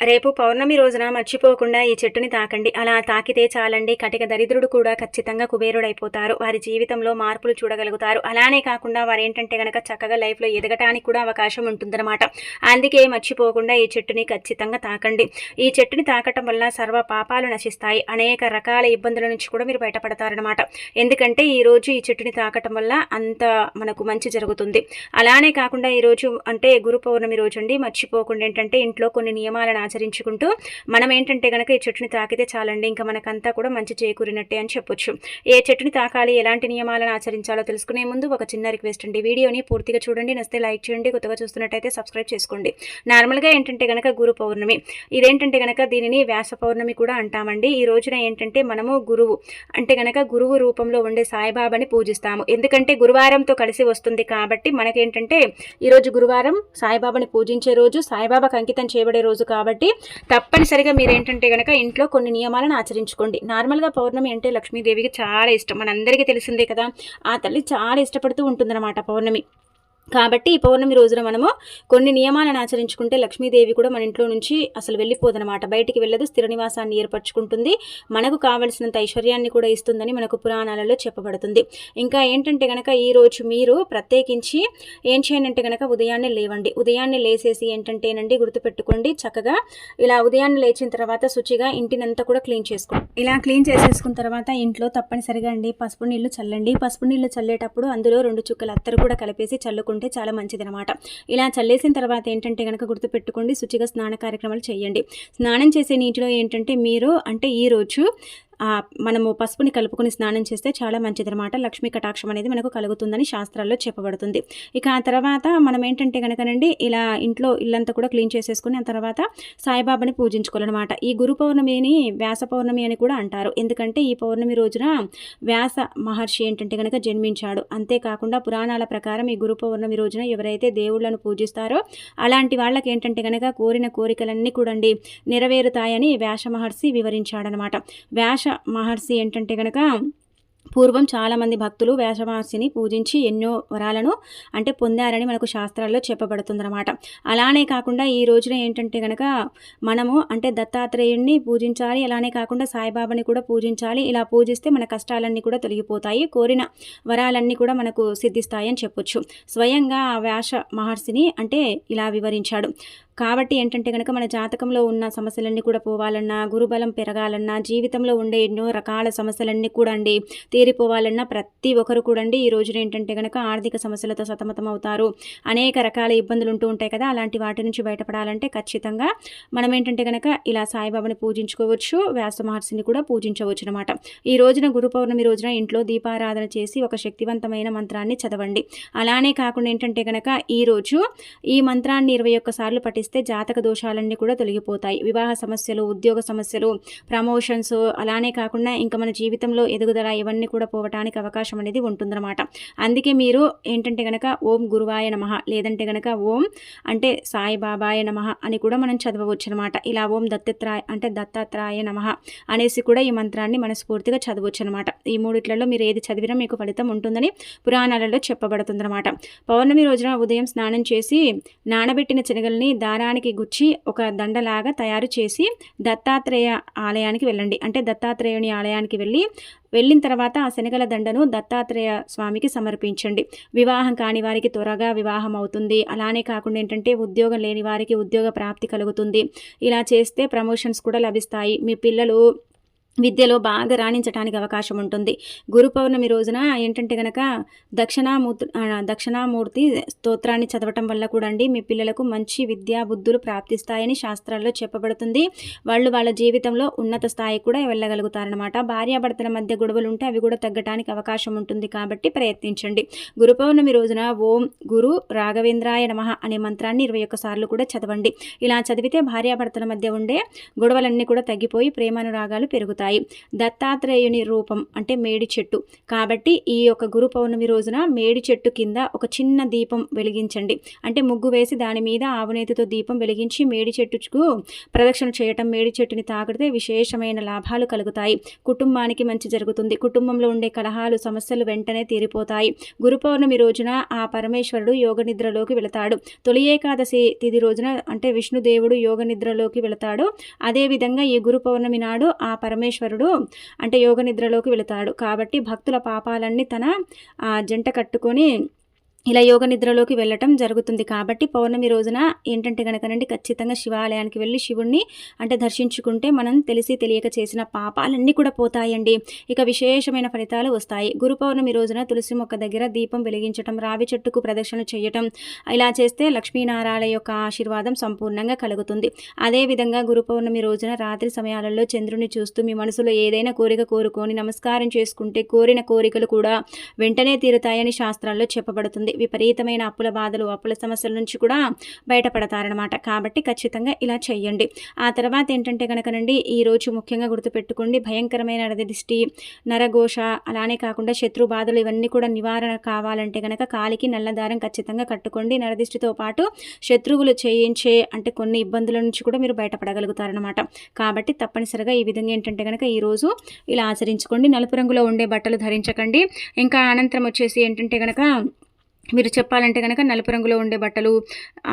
రేపు పౌర్ణమి రోజున మర్చిపోకుండా ఈ చెట్టుని తాకండి. అలా తాకితే చాలండి. కటిక దరిద్రుడు కూడా ఖచ్చితంగా కుబేరుడైపోతారు. వారి జీవితంలో మార్పులు చూడగలుగుతారు. అలానే కాకుండా వారు ఏంటంటే గనక చక్కగా లైఫ్లో ఎదగటానికి కూడా అవకాశం ఉంటుందన్నమాట. అందుకే మర్చిపోకుండా ఈ చెట్టుని ఖచ్చితంగా తాకండి. ఈ చెట్టుని తాకటం వల్ల సర్వ పాపాలు నశిస్తాయి. అనేక రకాల ఇబ్బందుల నుంచి కూడా మీరు బయటపడతారనమాట ఎందుకంటే ఈ రోజు ఈ చెట్టుని తాకటం వల్ల అంత మనకు మంచి జరుగుతుంది. అలానే కాకుండా ఈ రోజు అంటే గురు పౌర్ణమి రోజు అండి మర్చిపోకుండా ఏంటంటే ఇంట్లో కొన్ని నియమాలను ఆచరించుకుంటూ మనం ఏంటంటే కనుక ఈ చెట్టుని తాకితే చాలండి ఇంకా మనకంతా కూడా మంచి చేకూరినట్టే అని చెప్పొచ్చు. ఏ చెట్టుని తాకాలి ఎలాంటి నియమాలను ఆచరించాలో తెలుసుకునే ముందు ఒక చిన్న రిక్వెస్ట్ అండి. వీడియోని పూర్తిగా చూడండి నస్తే లైక్ చేయండి కొత్తగా చూస్తున్నట్టయితే సబ్స్క్రైబ్ చేసుకోండి. నార్మల్గా ఏంటంటే కనుక గురు పౌర్ణమి ఇదేంటంటే కనుక దీనిని వ్యాస పౌర్ణమి కూడా అంటామండి. ఈ రోజున ఏంటంటే మనము గురువు అంటే కనుక గురువు రూపంలో ఉండే సాయిబాబాని పూజిస్తాము. ఎందుకంటే గురువారంతో కలిసి వస్తుంది కాబట్టి మనకేంటంటే ఈరోజు గురువారం సాయిబాబాని పూజించే రోజు సాయిబాబాకి అంకితం చేయబడే రోజు కాబట్టి తప్పనిసరిగా మీరు ఏంటంటే కనుక ఇంట్లో కొన్ని నియమాలను ఆచరించుకోండి. నార్మల్గా పౌర్ణమి అంటే లక్ష్మీదేవికి చాలా ఇష్టం. మనందరికీ తెలిసిందే కదా. ఆ తల్లి చాలా ఇష్టపడుతూ ఉంటుందన్నమాట పౌర్ణమి. కాబట్టి ఈ పౌర్ణమి రోజున మనము కొన్ని నియమాలను ఆచరించుకుంటే లక్ష్మీదేవి కూడా మన ఇంట్లో నుంచి అసలు వెళ్ళిపోదనమాట బయటికి వెళ్ళదు స్థిర నివాసాన్ని ఏర్పరచుకుంటుంది. మనకు కావలసినంత ఐశ్వర్యాన్ని కూడా ఇస్తుందని మనకు పురాణాలలో చెప్పబడుతుంది. ఇంకా ఏంటంటే గనక ఈరోజు మీరు ప్రత్యేకించి ఏం చేయనంటే గనక ఉదయాన్నే లేవండి. ఉదయాన్నే లేసేసి ఏంటంటేనండి గుర్తుపెట్టుకోండి చక్కగా ఇలా ఉదయాన్నే లేచిన తర్వాత శుచిగా ఇంటినంతా కూడా క్లీన్ చేసుకోండి. ఇలా క్లీన్ చేసేసుకున్న తర్వాత ఇంట్లో తప్పనిసరిగా అండి పసుపు నీళ్ళు చల్లండి. పసుపు నీళ్ళు చల్లేటప్పుడు అందులో రెండు చుక్కల అత్తరు కూడా కలిపేసి చల్లుకుంటే చాలా మంచిదనమాట ఇలా చల్లేసిన తర్వాత ఏంటంటే కనుక గుర్తుపెట్టుకోండి శుచిగా స్నాన కార్యక్రమాలు చేయండి. స్నానం చేసే నీటిలో ఏంటంటే మీరు అంటే ఈరోజు మనము పసుపుని కలుపుకొని స్నానం చేస్తే చాలా మంచిదనమాట లక్ష్మీ కటాక్షం అనేది మనకు కలుగుతుందని శాస్త్రాల్లో చెప్పబడుతుంది. ఇక ఆ తర్వాత మనం ఏంటంటే కనుకనండి ఇలా ఇంట్లో ఇల్లంతా కూడా క్లీన్ చేసేసుకుని ఆ తర్వాత సాయిబాబాని పూజించుకోవాలన్నమాట. ఈ గురు పౌర్ణమిని వ్యాస పౌర్ణమి అని కూడా అంటారు. ఎందుకంటే ఈ పౌర్ణమి రోజున వ్యాస మహర్షి ఏంటంటే కనుక జన్మించాడు. అంతేకాకుండా పురాణాల ప్రకారం ఈ గురు పౌర్ణమి రోజున ఎవరైతే దేవుళ్ళను పూజిస్తారో అలాంటి వాళ్ళకి ఏంటంటే కనుక కోరిన కోరికలన్నీ కూడా నెరవేరుతాయని వ్యాస మహర్షి వివరించాడనమాట వ్యాస మహర్షి ఏంటంటే కనుక పూర్వం చాలామంది భక్తులు వ్యాసమహర్షిని పూజించి ఎన్నో వరాలను అంటే పొందారని మనకు శాస్త్రాల్లో చెప్పబడుతుందన్నమాట. అలానే కాకుండా ఈ రోజున ఏంటంటే కనుక మనము అంటే దత్తాత్రేయుడిని పూజించాలి అలానే కాకుండా సాయిబాబాని కూడా పూజించాలి ఇలా పూజిస్తే మన కష్టాలన్నీ కూడా తొలగిపోతాయి కోరిన వరాలన్నీ కూడా మనకు సిద్ధిస్తాయని చెప్పొచ్చు. స్వయంగా ఆ వ్యాస మహర్షిని అంటే ఇలా వివరించాడు. కాబట్టి ఏంటంటే కనుక మన జాతకంలో ఉన్న సమస్యలన్నీ కూడా పోవాలన్నా గురుబలం పెరగాలన్నా జీవితంలో ఉండే ఎన్నో రకాల సమస్యలన్నీ కూడా అండి తీరిపోవాలన్నా ప్రతి ఒక్కరు కూడా అండి ఈ రోజున ఏంటంటే కనుక ఆర్థిక సమస్యలతో సతమతం అవుతారు. అనేక రకాల ఇబ్బందులు ఉంటూ ఉంటాయి కదా అలాంటి వాటి నుంచి బయటపడాలంటే ఖచ్చితంగా మనం ఏంటంటే కనుక ఇలా సాయిబాబాని పూజించుకోవచ్చు వ్యాస మహర్షిని కూడా పూజించవచ్చు అనమాట ఈ రోజున గురు పౌర్ణమి రోజున ఇంట్లో దీపారాధన చేసి ఒక శక్తివంతమైన మంత్రాన్ని చదవండి. అలానే కాకుండా ఏంటంటే కనుక ఈరోజు ఈ మంత్రాన్ని ఇరవై ఒక్కసార్లు పఠిస్తే చేస్తే జాతక దోషాలన్నీ కూడా తొలగిపోతాయి. వివాహ సమస్యలు ఉద్యోగ సమస్యలు ప్రమోషన్స్ అలానే కాకుండా ఇంకా మన జీవితంలో ఎదుగుదల ఇవన్నీ కూడా పోవటానికి అవకాశం అనేది ఉంటుందన్నమాట. అందుకే మీరు ఏంటంటే కనుక ఓం గురువాయ నమ లేదంటే కనుక ఓం అంటే సాయిబాబాయ నమ అని కూడా మనం చదవవచ్చు అనమాట ఇలా ఓం దత్తాత్రాయ అంటే దత్తాత్రాయ నమ అనేసి కూడా ఈ మంత్రాన్ని మనస్ఫూర్తిగా చదవచ్చు అనమాట ఈ మూడిట్లలో మీరు ఏది చదివినా మీకు ఫలితం ఉంటుందని పురాణాలలో చెప్పబడుతుందన్నమాట. పౌర్ణమి రోజున ఉదయం స్నానం చేసి నానబెట్టిన శనగల్ని దాని దారానికి గుచ్చి ఒక దండలాగా తయారు చేసి దత్తాత్రేయ ఆలయానికి వెళ్ళండి. అంటే దత్తాత్రేయుని ఆలయానికి వెళ్ళి వెళ్ళిన తర్వాత ఆ శనగల దండను దత్తాత్రేయ స్వామికి సమర్పించండి. వివాహం కాని వారికి త్వరగా వివాహం అవుతుంది. అలానే కాకుండా ఏంటంటే ఉద్యోగం లేని వారికి ఉద్యోగ ప్రాప్తి కలుగుతుంది. ఇలా చేస్తే ప్రమోషన్స్ కూడా లభిస్తాయి. మీ పిల్లలు విద్యలో బాగా రాణించడానికి అవకాశం ఉంటుంది గురు పౌర్ణమి రోజున ఏంటంటే కనుక దక్షిణామూర్తి దక్షిణామూర్తి స్తోత్రాన్ని చదవటం వల్ల కూడా అండి మీ పిల్లలకు మంచి విద్యా బుద్ధులు ప్రాప్తిస్తాయని శాస్త్రాల్లో చెప్పబడుతుంది. వాళ్ళు వాళ్ళ జీవితంలో ఉన్నత స్థాయి కూడా వెళ్ళగలుగుతారనమాట భార్యాభర్తల మధ్య గొడవలు ఉంటే అవి కూడా తగ్గటానికి అవకాశం ఉంటుంది కాబట్టి ప్రయత్నించండి. గురు పౌర్ణమి రోజున ఓం గురు రాఘవేంద్రాయ నమ అనే మంత్రాన్ని ఇరవై ఒక్కసార్లు కూడా చదవండి. ఇలా చదివితే భార్యాభర్తల మధ్య ఉండే గొడవలన్నీ కూడా తగ్గిపోయి ప్రేమానురాగాలు పెరుగుతాయి. ఉంటాయి. దత్తాత్రేయుని రూపం అంటే మేడి చెట్టు. కాబట్టి ఈ యొక్క గురు పౌర్ణమి రోజున మేడి చెట్టు కింద ఒక చిన్న దీపం వెలిగించండి. అంటే ముగ్గు వేసి దాని మీద ఆవునేతితో దీపం వెలిగించి మేడి చెట్టుకు ప్రదక్షిణ చేయటం మేడి చెట్టుని తాకితే విశేషమైన లాభాలు కలుగుతాయి. కుటుంబానికి మంచి జరుగుతుంది. కుటుంబంలో ఉండే కలహాలు సమస్యలు వెంటనే తీరిపోతాయి. గురు పౌర్ణమి రోజున ఆ పరమేశ్వరుడు యోగ నిద్రలోకి వెళతాడు. తొలి ఏకాదశి తిది రోజున అంటే విష్ణుదేవుడు యోగ నిద్రలోకి వెళతాడు. అదేవిధంగా ఈ గురు పౌర్ణమి నాడు ఆ పరమేశ్వరుడు అంటే యోగ నిద్రలోకి వెళతాడు. కాబట్టి భక్తుల పాపాలన్నీ తన జంట కట్టుకొని ఇలా యోగ నిద్రలోకి వెళ్ళటం జరుగుతుంది. కాబట్టి పౌర్ణమి రోజున ఏంటంటే కనుకనండి ఖచ్చితంగా శివాలయానికి వెళ్ళి శివుణ్ణి అంటే దర్శించుకుంటే మనం తెలిసి తెలియక చేసిన పాపాలన్నీ కూడా పోతాయండి. ఇక విశేషమైన ఫలితాలు వస్తాయి. గురు పౌర్ణమి రోజున తులసి మొక్క దగ్గర దీపం వెలిగించటం రావి చెట్టుకు ప్రదక్షిణ చేయటం ఇలా చేస్తే లక్ష్మీనారాయణ యొక్క ఆశీర్వాదం సంపూర్ణంగా కలుగుతుంది. అదేవిధంగా గురు పౌర్ణమి రోజున రాత్రి సమయాలలో చంద్రుని చూస్తూ మీ మనసులో ఏదైనా కోరిక కోరుకొని నమస్కారం చేసుకుంటే కోరిన కోరికలు కూడా వెంటనే తీరుతాయని శాస్త్రాల్లో చెప్పబడుతుంది. విపరీతమైన అప్పుల బాధలు అప్పుల సమస్యల నుంచి కూడా బయటపడతారనమాట కాబట్టి ఖచ్చితంగా ఇలా చేయండి ఆ తర్వాత ఏంటంటే కనుకనండి ఈరోజు ముఖ్యంగా గుర్తుపెట్టుకోండి భయంకరమైన నరదిష్టి నరఘోష అలానే కాకుండా శత్రు బాధలు ఇవన్నీ కూడా నివారణ కావాలంటే కనుక కాలికి నల్లదారం ఖచ్చితంగా కట్టుకోండి. నరదిష్టితో పాటు శత్రువులు చేయించే అంటే కొన్ని ఇబ్బందుల నుంచి కూడా మీరు బయటపడగలుగుతారనమాట కాబట్టి తప్పనిసరిగా ఈ విధంగా ఏంటంటే కనుక ఈరోజు ఇలా ఆచరించుకోండి. నలుపు రంగులో ఉండే బట్టలు ధరించకండి. ఇంకా అనంతరం వచ్చేసి ఏంటంటే కనుక మీరు చెప్పాలంటే కనుక నలుపు రంగులో ఉండే బట్టలు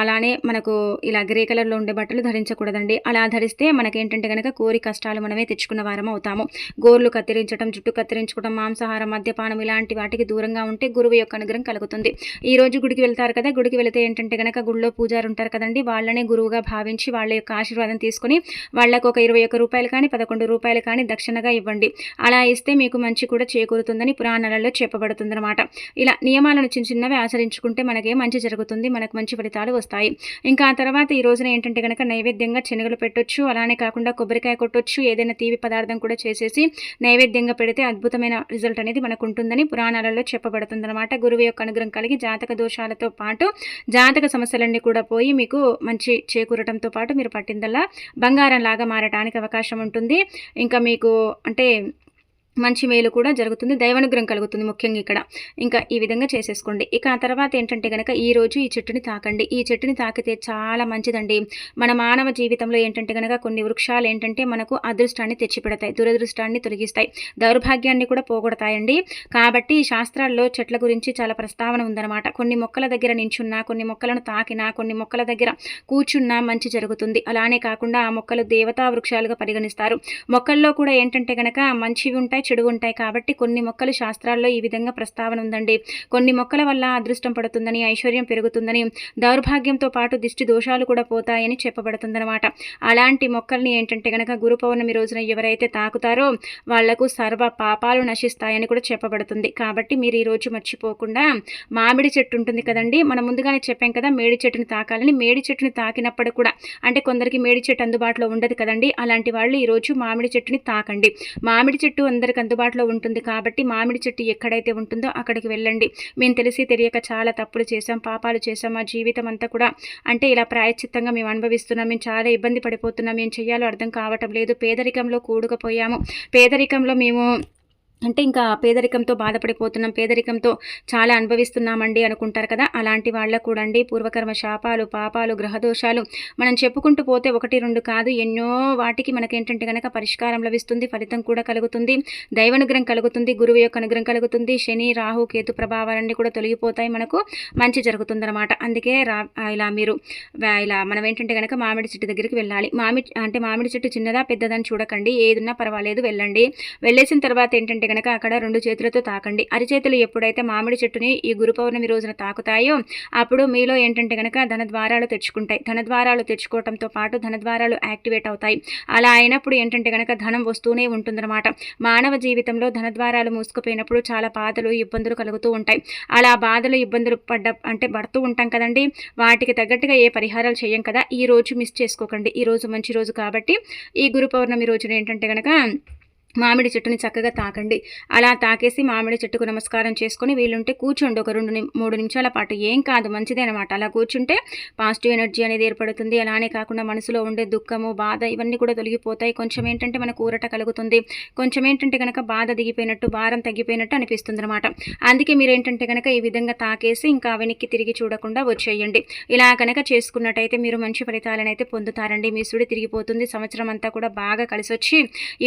అలానే మనకు ఇలా గ్రే కలర్లో ఉండే బట్టలు ధరించకూడదండి. అలా ధరిస్తే మనకేంటంటే కనుక కోరి కష్టాలు మనమే తెచ్చుకున్న వారం అవుతాము. గోర్లు కత్తిరించడం జుట్టు కత్తిరించుకోవడం మాంసాహారం మద్యపానం ఇలాంటి వాటికి దూరంగా ఉంటే గురువు యొక్క అనుగ్రహం కలుగుతుంది. ఈ రోజు గుడికి వెళ్తారు కదా గుడికి వెళితే ఏంటంటే కనుక గుడిలో పూజారు ఉంటారు కదండి వాళ్ళనే గురువుగా భావించి వాళ్ళ యొక్క ఆశీర్వాదం తీసుకుని వాళ్ళకు ఒక ఇరవై ఒక్క రూపాయలు కానీ పదకొండు రూపాయలు కానీ దక్షిణగా ఇవ్వండి. అలా ఇస్తే మీకు మంచి కూడా చేకూరుతుందని పురాణాలలో చెప్పబడుతుంది ఇలా నియమాలను చిన్న చిన్నవి ఆచరించుకుంటే మనకే మంచి జరుగుతుంది మనకు మంచి ఫలితాలు వస్తాయి. ఇంకా ఆ తర్వాత ఈ రోజున ఏంటంటే కనుక నైవేద్యంగా శనగలు పెట్టొచ్చు అలానే కాకుండా కొబ్బరికాయ కొట్టొచ్చు ఏదైనా తీపి పదార్థం కూడా చేసేసి నైవేద్యంగా పెడితే అద్భుతమైన రిజల్ట్ అనేది మనకు ఉంటుందని పురాణాలలో చెప్పబడుతుంది అనమాట గురువు యొక్క అనుగ్రహం కలిగి జాతక దోషాలతో పాటు జాతక సమస్యలన్నీ కూడా పోయి మీకు మంచి చేకూరటంతో పాటు మీరు పట్టిందల్లా బంగారం లాగా మారటానికి అవకాశం ఉంటుంది. ఇంకా మీకు అంటే మంచి మేలు కూడా జరుగుతుంది దైవానుగ్రహం కలుగుతుంది ముఖ్యంగా ఇక్కడ. ఇంకా ఈ విధంగా చేసేసుకోండి. ఇక ఆ తర్వాత ఏంటంటే కనుక ఈ రోజు ఈ చెట్టుని తాకండి. ఈ చెట్టుని తాకితే చాలా మంచిదండి. మన మానవ జీవితంలో ఏంటంటే కనుక కొన్ని వృక్షాలు ఏంటంటే మనకు అదృష్టాన్ని తెచ్చిపెడతాయి దురదృష్టాన్ని తొలగిస్తాయి దౌర్భాగ్యాన్ని కూడా పోగొడతాయండి. కాబట్టి శాస్త్రాల్లో చెట్ల గురించి చాలా ప్రస్తావన ఉందన్నమాట. కొన్ని మొక్కల దగ్గర నించున్నా కొన్ని మొక్కలను తాకినా కొన్ని మొక్కల దగ్గర కూర్చున్నా మంచి జరుగుతుంది. అలానే కాకుండా ఆ మొక్కలు దేవతా వృక్షాలుగా పరిగణిస్తారు. మొక్కల్లో కూడా ఏంటంటే కనుక మంచివి ఉంటాయి చెడు ఉంటాయి కాబట్టి కొన్ని మొక్కలు శాస్త్రాల్లో ఈ విధంగా ప్రస్తావన ఉందండి. కొన్ని మొక్కల వల్ల అదృష్టం పడుతుందని ఐశ్వర్యం పెరుగుతుందని దౌర్భాగ్యంతో పాటు దిష్టి దోషాలు కూడా పోతాయని చెప్పబడుతుందన్నమాట. అలాంటి మొక్కల్ని ఏంటంటే గనక గురు పౌర్ణమి రోజున ఎవరైతే తాకుతారో వాళ్ళకు సర్వ పాపాలు నశిస్తాయని కూడా చెప్పబడుతుంది. కాబట్టి మీరు ఈరోజు మర్చిపోకుండా మామిడి చెట్టు ఉంటుంది కదండి మనం ముందుగానే చెప్పాం కదా మేడి చెట్టుని తాకాలని. మేడి చెట్టుని తాకినప్పుడు కూడా అంటే కొందరికి మేడి చెట్టు అందుబాటులో ఉండదు కదండి అలాంటి వాళ్ళు ఈరోజు మామిడి చెట్టుని తాకండి. మామిడి చెట్టు అందరికి మనకు అందుబాటులో ఉంటుంది. కాబట్టి మామిడి చెట్టు ఎక్కడైతే ఉంటుందో అక్కడికి వెళ్ళండి. మేము తెలిసి తెలియక చాలా తప్పులు చేసాం పాపాలు చేసాం మా జీవితం అంతా కూడా అంటే ఇలా ప్రాయశ్చిత్తంగా మేము అనుభవిస్తున్నాం. మేము చాలా ఇబ్బంది పడిపోతున్నాం. ఏం చేయాలో అర్థం కావటం లేదు. పేదరికంలో కూడుకుపోయాము. పేదరికంలో మేము అంటే ఇంకా పేదరికంతో బాధపడిపోతున్నాం పేదరికంతో చాలా అనుభవిస్తున్నామండి అనుకుంటారు కదా. అలాంటి వాళ్ళకు కూడా అండి పూర్వకర్మ శాపాలు పాపాలు గ్రహదోషాలు మనం చెప్పుకుంటూ పోతే ఒకటి రెండు కాదు ఎన్నో వాటికి మనకేంటంటే కనుక పరిష్కారం లభిస్తుంది ఫలితం కూడా కలుగుతుంది దైవానుగ్రహం కలుగుతుంది గురువు యొక్క అనుగ్రహం కలుగుతుంది శని రాహు కేతు ప్రభావాలన్నీ కూడా తొలగిపోతాయి మనకు మంచి జరుగుతుందన్నమాట. అందుకే రా ఇలా మీరు ఇలా మనం ఏంటంటే కనుక మామిడి చెట్టు దగ్గరికి వెళ్ళాలి. మామిడి అంటే మామిడి చెట్టు చిన్నదా పెద్దదని చూడకండి. ఏదున్నా పర్వాలేదు వెళ్ళండి. వెళ్ళేసిన తర్వాత ఏంటంటే గనక అక్కడ రెండు చేతులతో తాకండి. అరిచేతులు ఎప్పుడైతే మామిడి చెట్టుని ఈ గురు పౌర్ణమి రోజున తాకుతాయో అప్పుడు మీలో ఏంటంటే కనుక ధనద్వారాలు తెచ్చుకుంటాయి. ధనద్వారాలు తెచ్చుకోవడంతో పాటు ధనద్వారాలు యాక్టివేట్ అవుతాయి. అలా అయినప్పుడు ఏంటంటే కనుక ధనం వస్తూనే ఉంటుందన్నమాట. మానవ జీవితంలో ధనద్వారాలు మూసుకుపోయినప్పుడు చాలా బాధలు ఇబ్బందులు కలుగుతూ ఉంటాయి. అలా బాధలు ఇబ్బందులు పడ్డ అంటే పడుతూ ఉంటాం కదండి. వాటికి తగ్గట్టుగా ఏ పరిహారాలు చేయం కదా? ఈ రోజు మిస్ చేసుకోకండి. ఈ రోజు మంచి రోజు కాబట్టి ఈ గురు పౌర్ణమి రోజున ఏంటంటే కనుక మామిడి చెట్టుని చక్కగా తాకండి. అలా తాకేసి మామిడి చెట్టుకు నమస్కారం చేసుకొని వీలుంటే కూర్చోండి. ఒక రెండు మూడు నిమిషాల పాటు ఏం కాదు మంచిదే అనమాట అలా కూర్చుంటే పాజిటివ్ ఎనర్జీ అనేది ఏర్పడుతుంది. అలానే కాకుండా మనసులో ఉండే దుఃఖము బాధ ఇవన్నీ కూడా తొలగిపోతాయి. కొంచెం ఏంటంటే మనకు ఊరట కలుగుతుంది. కొంచెం ఏంటంటే కనుక బాధ దిగిపోయినట్టు భారం తగ్గిపోయినట్టు అనిపిస్తుంది అనమాట అందుకే మీరు ఏంటంటే కనుక ఈ విధంగా తాకేసి ఇంకా వెనక్కి తిరిగి చూడకుండా వచ్చేయండి. ఇలా కనుక చేసుకున్నట్టయితే మీరు మంచి ఫలితాలను అయితే పొందుతారండి. మీ సుడి తిరిగిపోతుంది. సంవత్సరం అంతా కూడా బాగా కలిసి వచ్చి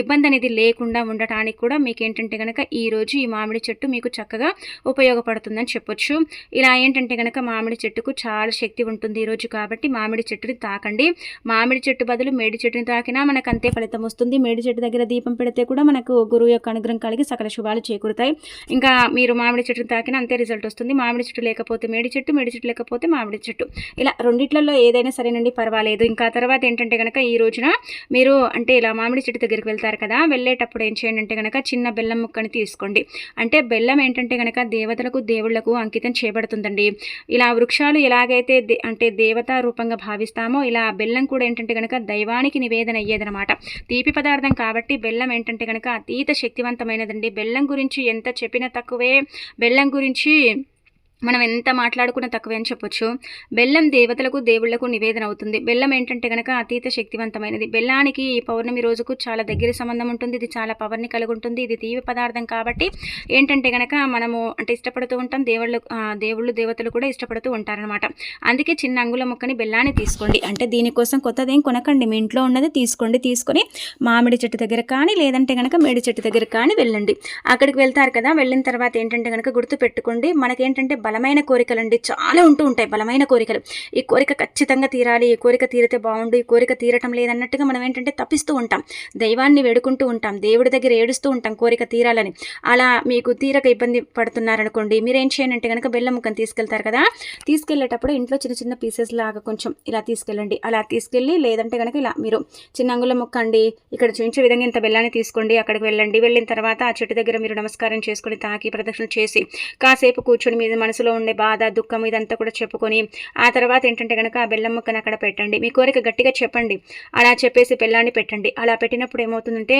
ఇబ్బంది అనేది లేకుండా ఉండటానికి కూడా మీకు ఏంటంటే కనుక ఈరోజు ఈ మామిడి చెట్టు మీకు చక్కగా ఉపయోగపడుతుందని చెప్పొచ్చు. ఇలా ఏంటంటే కనుక మామిడి చెట్టుకు చాలా శక్తి ఉంటుంది ఈ రోజు కాబట్టి మామిడి చెట్టుని తాకండి. మామిడి చెట్టు బదులు మేడి చెట్టుని తాకినా మనకు అంతే ఫలితం వస్తుంది. మేడి చెట్టు దగ్గర దీపం పెడితే కూడా మనకు గురువు యొక్క అనుగ్రహం కలిగి సకల శుభాలు చేకూరుతాయి. ఇంకా మీరు మామిడి చెట్టుని తాకినా అంతే రిజల్ట్ వస్తుంది. మామిడి చెట్టు లేకపోతే మేడి చెట్టు మేడి చెట్టు లేకపోతే మామిడి చెట్టు. ఇలా రెండిట్లలో ఏదైనా సరేనండి పర్వాలేదు. ఇంకా తర్వాత ఏంటంటే కనుక ఈ రోజున మీరు అంటే ఇలా మామిడి చెట్టు దగ్గరికి వెళ్తారు కదా చేసేటప్పుడు ఏం చేయండి అంటే కనుక చిన్న బెల్లం ముక్కని తీసుకోండి. అంటే బెల్లం ఏంటంటే కనుక దేవతలకు దేవుళ్ళకు అంకితం చేయబడుతుందండి. ఇలా వృక్షాలు ఎలాగైతే దే- అంటే దేవతా రూపంగా భావిస్తామో ఇలా బెల్లం కూడా ఏంటంటే కనుక దైవానికి నివేదన అయ్యేదనమాట తీపి పదార్థం కాబట్టి బెల్లం ఏంటంటే కనుక అతీత శక్తివంతమైనదండి. బెల్లం గురించి ఎంత చెప్పినా తక్కువే. బెల్లం గురించి మనం ఎంత మాట్లాడుకున్నా తక్కువే అని చెప్పొచ్చు. బెల్లం దేవతలకు దేవుళ్ళకు నివేదన అవుతుంది. బెల్లం ఏంటంటే కనుక అతీత శక్తివంతమైనది. బెల్లానికి ఈ పౌర్ణమి రోజుకు చాలా దగ్గర సంబంధం ఉంటుంది. ఇది చాలా పవర్ని కలిగి ఉంటుంది ఇది తీవ్ర పదార్థం కాబట్టి ఏంటంటే కనుక మనము అంటే ఇష్టపడుతూ ఉంటాం. దేవుళ్ళు దేవుళ్ళు దేవతలు కూడా ఇష్టపడుతూ ఉంటారనమాట అందుకే చిన్న అంగుళ మొక్కని బెల్లాన్ని తీసుకోండి. అంటే దీనికోసం కొత్తదేం కొనకండి. మీ ఇంట్లో ఉన్నది తీసుకోండి. తీసుకొని మామిడి చెట్టు దగ్గర కానీ లేదంటే కనుక మేడి చెట్టు దగ్గర కానీ వెళ్ళండి. అక్కడికి వెళ్తారు కదా. వెళ్ళిన తర్వాత ఏంటంటే కనుక గుర్తు పెట్టుకోండి. మనకేంటంటే బలమైన కోరికలండి. చాలా ఉంటూ ఉంటాయి బలమైన కోరికలు. ఈ కోరిక ఖచ్చితంగా తీరాలి ఈ కోరిక తీరితే బాగుండు ఈ కోరిక తీరటం లేదన్నట్టుగా మనం ఏంటంటే తప్పిస్తూ ఉంటాం. దైవాన్ని వేడుకుంటూ ఉంటాం దేవుడి దగ్గర ఏడుస్తూ ఉంటాం కోరిక తీరాలని. అలా మీకు తీరక ఇబ్బంది పడుతున్నారనుకోండి మీరు ఏం కనుక బెల్లం ముఖం తీసుకెళ్తారు కదా తీసుకెళ్ళేటప్పుడు ఇంట్లో చిన్న చిన్న పీసెస్ లాగా కొంచెం ఇలా తీసుకెళ్ళండి. అలా తీసుకెళ్ళి లేదంటే కనుక ఇలా మీరు చిన్న అంగుళం ముక్క అండి ఇక్కడ చూపించే విధంగా ఇంత బెల్లాన్ని తీసుకోండి అక్కడికి వెళ్ళండి. వెళ్ళిన తర్వాత ఆ చెట్టు దగ్గర మీరు నమస్కారం చేసుకొని తాకి ప్రదక్షిణ చేసి కాసేపు కూర్చొని మీద మనసు మనసులో ఉండే బాధ దుఃఖం ఇదంతా కూడా చెప్పుకొని ఆ తర్వాత ఏంటంటే కనుక ఆ బెల్లం ముక్కను అక్కడ పెట్టండి. మీ కోరిక గట్టిగా చెప్పండి. అలా చెప్పేసి బెల్లాన్ని పెట్టండి. అలా పెట్టినప్పుడు ఏమవుతుందంటే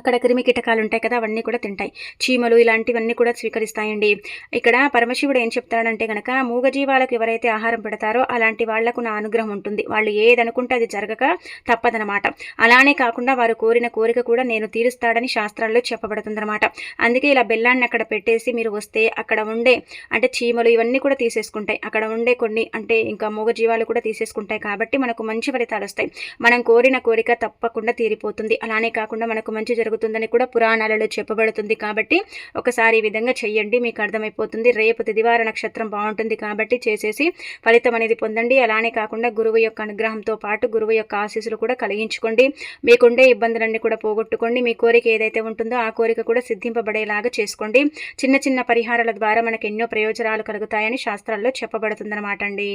అక్కడ క్రిమి కీటకాలు ఉంటాయి కదా అవన్నీ కూడా తింటాయి. చీమలు ఇలాంటివన్నీ కూడా స్వీకరిస్తాయండి. ఇక్కడ పరమశివుడు ఏం చెప్తాడంటే కనుక మూగజీవాలకు ఎవరైతే ఆహారం పెడతారో అలాంటి వాళ్ళకు నా అనుగ్రహం ఉంటుంది. వాళ్ళు ఏదనుకుంటే అది జరగక తప్పదనమాట. అలానే కాకుండా వారు కోరిన కోరిక కూడా నేను తీరుస్తాడని శాస్త్రాల్లో చెప్పబడుతుందన్నమాట అందుకే ఇలా బెల్లాన్ని అక్కడ పెట్టేసి మీరు వస్తే అక్కడ ఉండే అంటే చీమలు ఇవన్నీ కూడా తీసేసుకుంటాయి. అక్కడ ఉండే కొన్ని అంటే ఇంకా మూగజీవాలు కూడా తీసేసుకుంటాయి కాబట్టి మనకు మంచి ఫలితాలు వస్తాయి మనం కోరిన కోరిక తప్పకుండా తీరిపోతుంది. అలానే కాకుండా మనకు మంచి జరుగుతుందని కూడా పురాణాలలో చెప్పబడుతుంది. కాబట్టి ఒకసారి ఈ విధంగా చెయ్యండి మీకు అర్థమైపోతుంది. రేపు తిదివార నక్షత్రం బాగుంటుంది కాబట్టి చేసేసి ఫలితం అనేది పొందండి. అలానే కాకుండా గురువు యొక్క అనుగ్రహంతో పాటు గురువు యొక్క ఆశీస్సులు కూడా కలిగించుకోండి. మీకుండే ఇబ్బందులన్నీ కూడా పోగొట్టుకోండి. మీ కోరిక ఏదైతే ఉంటుందో ఆ కోరిక కూడా సిద్ధింపబడేలాగా చేసుకోండి. చిన్న చిన్న పరిహారాల ద్వారా మనకు ఎన్నో ప్రయోజనాలు కలుగుతాయని శాస్త్రాల్లో చెప్పబడుతుందన్నమాట అండి.